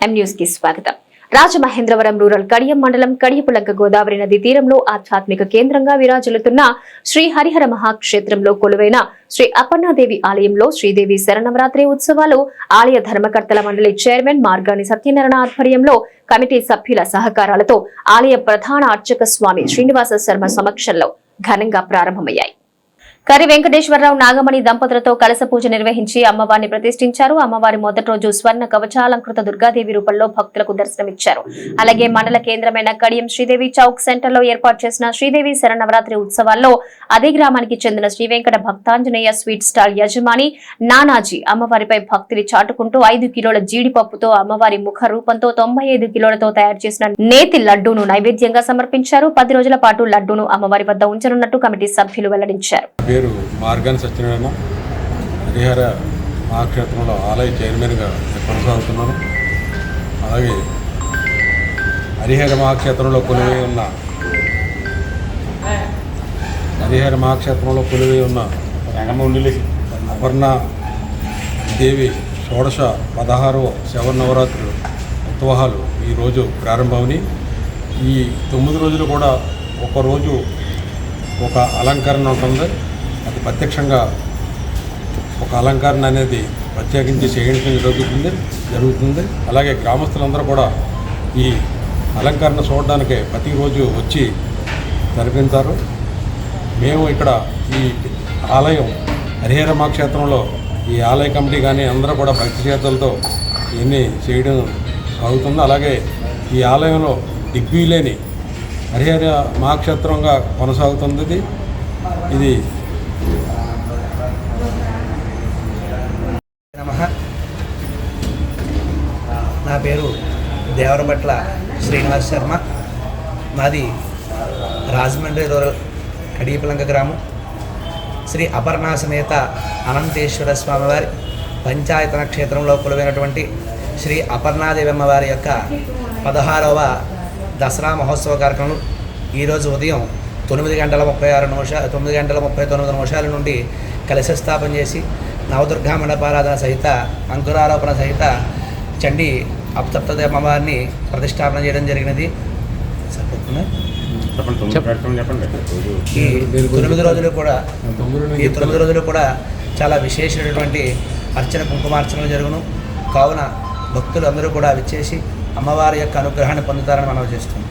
కి స్వాగతం. రాజమహేంద్రవరం రూరల్ కడియం మండలం కడియపులంక గోదావరి నది తీరంలో ఆధ్యాత్మిక కేంద్రంగా విరాజిల్లుతున్న శ్రీ హరిహర మహాక్షేత్రంలో కొలువైన శ్రీ అపర్ణాదేవి ఆలయంలో శ్రీదేవి శరణవరాత్రి ఉత్సవాలు ఆలయ ధర్మకర్తల మండలి చైర్మన్ మార్గాని సత్యనారాయణ ఆధ్వర్యంలో కమిటీ సభ్యుల సహకారాలతో ఆలయ ప్రధాన అర్చక స్వామి శ్రీనివాస శర్మ సమక్షంలో ఘనంగా ప్రారంభమయ్యాయి. కరి వెంకటేశ్వరరావు నాగమణి దంపతులతో కలస పూజ నిర్వహించి అమ్మవారిని ప్రతిష్ఠించారు. అమ్మవారి మొదటి రోజు స్వర్ణ కవచాలంకృత దుర్గాదేవి రూపంలో భక్తులకు దర్శనమిచ్చారు. అలాగే మండల కేంద్రమైన కడియం శ్రీదేవి చౌక్ సెంటర్లో ఏర్పాటు చేసిన శ్రీదేవి శరణవరాత్రి ఉత్సవాల్లో అదే గ్రామానికి చెందిన శ్రీ వెంకట భక్తాంజనేయ స్వీట్ స్టాల్ యజమాని నానాజీ అమ్మవారిపై భక్తిని చాటుకుంటూ ఐదు కిలోల జీడిపప్పుతో అమ్మవారి ముఖ రూపంతో తొంభై ఐదు కిలోలతో తయారు చేసిన నేతి లడ్డూను నైవేద్యంగా సమర్పించారు. పది రోజుల పాటు లడ్డూను అమ్మవారి వద్ద ఉంచనున్నట్టు కమిటీ సభ్యులు వెల్లడించారు. పేరు మార్గాన్ సత్యనారాయణ హరిహర మహాక్షేత్రంలో ఆలయ చైర్మన్గా కొనసాగుతున్నాను. అలాగే హరిహర మహాక్షేత్రంలో కొలువై ఉన్న హరిహర మహాక్షేత్రంలో కొలువై ఉన్న అపర్ణ దేవి షోడశ పదహారవ శవనవరాత్రులు ఉత్సవాలు ఈరోజు ప్రారంభమని ఈ తొమ్మిది రోజులు కూడా ఒకరోజు ఒక అలంకరణ ఉంటుంది. అది ప్రత్యక్షంగా ఒక అలంకరణ అనేది ప్రత్యేకించి చేయడం జరుగుతుంది జరుగుతుంది. అలాగే గ్రామస్తులందరూ కూడా ఈ అలంకరణ చూడడానికి ప్రతిరోజు వచ్చి జరిపించారు మేము ఇక్కడ ఈ ఆలయం హరిహరమా క్షేత్రంలో ఈ ఆలయ కమిటీ కానీ అందరూ కూడా భక్తి చేతులతో ఇవన్నీ చేయడం అవుతుంది అలాగే ఈ ఆలయంలో దిగ్విలేని హరిహర మహాక్షేత్రంగా కొనసాగుతుంది ఇది. నమ. నా పేరు దేవరబట్ల శ్రీనివాస్ శర్మ. నాది రాజమండ్రి రూరల్ కడియపలంక గ్రామం. శ్రీ అపర్ణాసమేత అనంతేశ్వర స్వామివారి పంచాయతన క్షేత్రంలో కొలువైనటువంటి శ్రీ అపర్ణాదేవి అమ్మవారి యొక్క పదహారవ దసరా మహోత్సవ కార్యక్రమం ఈరోజు ఉదయం తొమ్మిది గంటల ముప్పై ఆరు నిమిషాలు తొమ్మిది గంటల ముప్పై తొమ్మిది నిమిషాల నుండి కలశ స్థాపన చేసి నవదుర్గా మండపారాధన సహిత అంకురారోపణ సహిత చండీ అప్తప్త అమ్మవారిని ప్రతిష్టాపన చేయడం జరిగినది? ఈ తొమ్మిది రోజులు కూడా ఈ తొమ్మిది రోజులు కూడా చాలా విశేషమైనటువంటి అర్చన కుంకుమార్చనలు జరుగును. కావున భక్తులు అందరూ కూడా విచ్చేసి అమ్మవారి యొక్క అనుగ్రహాన్ని పొందుతారని మనం చేస్తున్నాం.